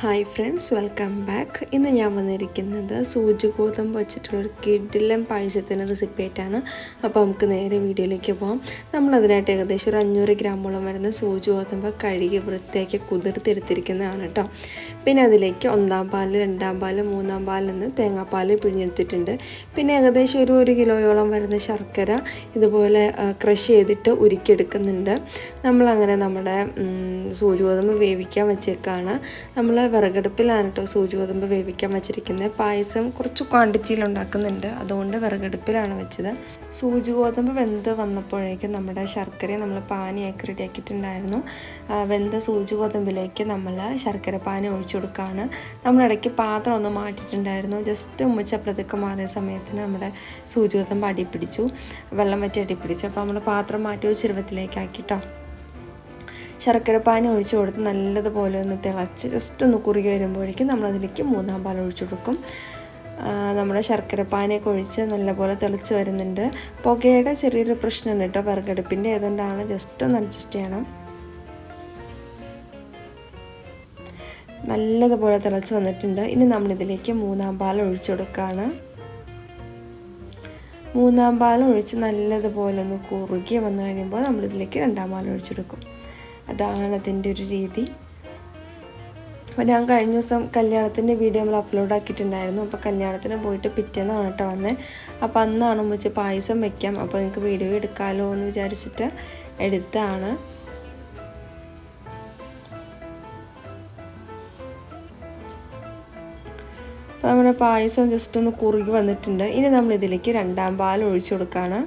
Hi friends welcome back ഇന്ന് ഞാൻ വന്നിരിക്കുന്നത് സൂചി ഗോതമ്പ് വെച്ചിട്ടുള്ള ഒരു കിഡിലം പായസത്തിന്റെ റെസിപ്പി ആയിട്ടാണ്. അപ്പോൾ നമുക്ക് നേരെ വീഡിയോയിലേക്ക് പോകാം നമ്മളതിനായിട്ട് ഏകദേശം ഒരു അഞ്ഞൂറ് ഗ്രാമോളം വരുന്ന സൂചി ഗോതമ്പ് കഴുകി വൃത്തിയാക്കി കുതിർത്തെടുത്തിരിക്കുന്നതാണ് കേട്ടോ പിന്നെ അതിലേക്ക് ഒന്നാം പാൽ രണ്ടാം പാൽ മൂന്നാം പാൽ എന്ന് തേങ്ങാപ്പാൽ പിഴിഞ്ഞെടുത്തിട്ടുണ്ട്. പിന്നെ ഏകദേശം ഒരു ഒരു കിലോയോളം വരുന്ന ശർക്കര ഇതുപോലെ ക്രഷ് ചെയ്തിട്ട് ഉരുക്കിയെടുക്കുന്നുണ്ട്. നമ്മളങ്ങനെ നമ്മുടെ സൂചി ഗോതമ്പ് വേവിക്കാൻ വെച്ചേക്കാണ്. നമ്മൾ വിറകടുപ്പിലാണ് കേട്ടോ സൂചി ഗോതമ്പ് വേവിക്കാൻ വെച്ചിരിക്കുന്നത്. പായസം കുറച്ച് ക്വാണ്ടിറ്റിയിൽ ഉണ്ടാക്കുന്നുണ്ട്. അതുകൊണ്ട് വിറകടുപ്പിലാണ് വെച്ചത്. സൂചി ഗോതമ്പ് വെന്ത് വന്നപ്പോഴേക്കും നമ്മുടെ ശർക്കര നമ്മൾ പാനിയൊക്കെ റെഡിയാക്കിയിട്ടുണ്ടായിരുന്നു വെന്ത സൂചി ഗോതമ്പിലേക്ക് നമ്മൾ ശർക്കര പാനി ഒഴിച്ചു കൊടുക്കുകയാണ്. നമ്മളിടയ്ക്ക് പാത്രം ഒന്ന് മാറ്റിയിട്ടുണ്ടായിരുന്നു. ജസ്റ്റ് ഉമ്മച്ചപ്പുറത്തേക്ക് മാറിയ സമയത്തിന് നമ്മുടെ സൂചി ഗോതമ്പ് അടി പിടിച്ചു. വെള്ളം വറ്റി അടി പിടിച്ചു. അപ്പോൾ നമ്മൾ പാത്രം മാറ്റി ഒരു ആക്കിട്ടോ ശർക്കര പാനി ഒഴിച്ചു കൊടുത്ത് നല്ലതുപോലെ ഒന്ന് തിളച്ച് ജസ്റ്റ് ഒന്ന് കുറുകി വരുമ്പോഴേക്കും നമ്മളതിലേക്ക് മൂന്നാം പാൽ ഒഴിച്ചു കൊടുക്കും. നമ്മുടെ ശർക്കര പാനിയൊക്കെ ഒഴിച്ച് നല്ലപോലെ തിളച്ച് വരുന്നുണ്ട്. പുകയുടെ ചെറിയൊരു പ്രശ്നമുണ്ട് കേട്ടോ വിറകടുപ്പിന്റെ ഏതുകൊണ്ടാണ് ജസ്റ്റ് ഒന്ന് അഡ്ജസ്റ്റ് ചെയ്യണം. നല്ലതുപോലെ തിളച്ച് വന്നിട്ടുണ്ട്. ഇനി നമ്മളിതിലേക്ക് മൂന്നാം പാൽ ഒഴിച്ചു കൊടുക്കുകയാണ് മൂന്നാം പാൽ ഒഴിച്ച് നല്ലതുപോലെ ഒന്ന് കുറുകി വന്നു കഴിയുമ്പോൾ നമ്മളിതിലേക്ക് രണ്ടാം പാൽ ഒഴിച്ചെടുക്കും അതാണ് അതിന്റെ ഒരു രീതി. അപ്പോൾ ഞാൻ കഴിഞ്ഞ ദിവസം കല്യാണത്തിന്റെ വീഡിയോ നമ്മൾ അപ്ലോഡ് ആക്കിയിട്ടുണ്ടായിരുന്നു. അപ്പോൾ കല്യാണത്തിന് പോയിട്ട് പിറ്റേന്നാണ് കേട്ടോ വന്നത് അപ്പോൾ അന്നാണ് വെച്ച് പായസം വെക്കാം. അപ്പോൾ നിങ്ങൾക്ക് വീഡിയോ എടുക്കാമല്ലോ എന്ന് വിചാരിച്ചിട്ട് എടുത്താണ് അപ്പോൾ നമ്മുടെ പായസം ജസ്റ്റ് ഒന്ന് കുറുകി വന്നിട്ടുണ്ട്. ഇനി നമ്മൾ ഇതിലേക്ക് രണ്ടാം പാൽ ഒഴിച്ചു കൊടുക്കുകയാണ്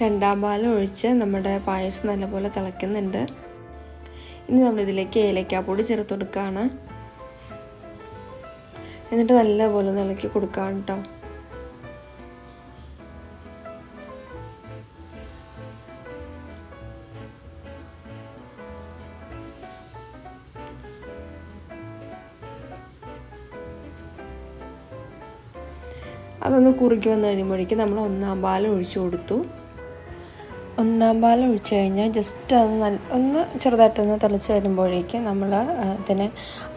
രണ്ടാം പാലം ഒഴിച്ച് നമ്മുടെ പായസം നല്ലപോലെ തിളയ്ക്കുന്നുണ്ട്. ഇനി നമ്മളിതിലേക്ക് ഏലക്കാപ്പൊടി ചേർത്ത് കൊടുക്കുകയാണ് എന്നിട്ട് നല്ലപോലെ ഒന്ന് ഇളക്കി കൊടുക്കുകയാണ് കേട്ടോ അതൊന്ന് കുറുക്കി വന്നു കഴിയുമ്പോഴേക്കും നമ്മൾ ഒന്നാം പാലം ഒഴിച്ചു കൊടുത്തു. ഒന്നാം പാൽ ഒഴിച്ച് കഴിഞ്ഞാൽ ജസ്റ്റ് അത് നല്ല ഒന്ന് ചെറുതായിട്ടൊന്ന് തിളച്ച് വരുമ്പോഴേക്കും നമ്മൾ അതിനെ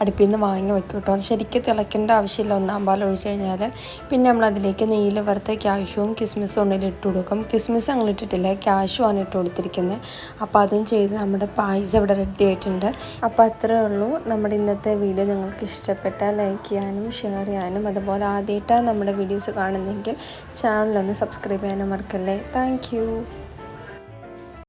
അടുപ്പിൽ നിന്ന് വാങ്ങി വെക്കും കേട്ടോ. അത് ശരിക്കും തിളയ്ക്കേണ്ട ആവശ്യമില്ല. ഒന്നാം പാൽ ഒഴിച്ച് കഴിഞ്ഞാൽ പിന്നെ നമ്മൾ അതിലേക്ക് നെയ്യിൽ വറുത്ത ക്യാഷുവും കിസ്മിസും ഉണ്ടെങ്കിൽ ഇട്ട് കൊടുക്കും. കിസ്മിസ് അങ്ങനെ ഇട്ടിട്ടില്ല. ക്യാഷുമാണ് ഇട്ട് കൊടുത്തിരിക്കുന്നത് അപ്പോൾ അതും ചെയ്ത് നമ്മുടെ പായസം ഇവിടെ റെഡി ആയിട്ടുണ്ട്. അപ്പോൾ അത്രേ ഉള്ളൂ. നമ്മുടെ ഇന്നത്തെ വീഡിയോ നിങ്ങൾക്ക് ഇഷ്ടപ്പെട്ടാൽ ലൈക്ക് ചെയ്യാനും ഷെയർ ചെയ്യാനും. അതുപോലെ ആദ്യമായിട്ടാണ് നമ്മുടെ വീഡിയോസ് കാണുന്നതെങ്കിൽ ചാനലൊന്ന് സബ്സ്ക്രൈബ് ചെയ്യാനും മറക്കല്ലേ. താങ്ക്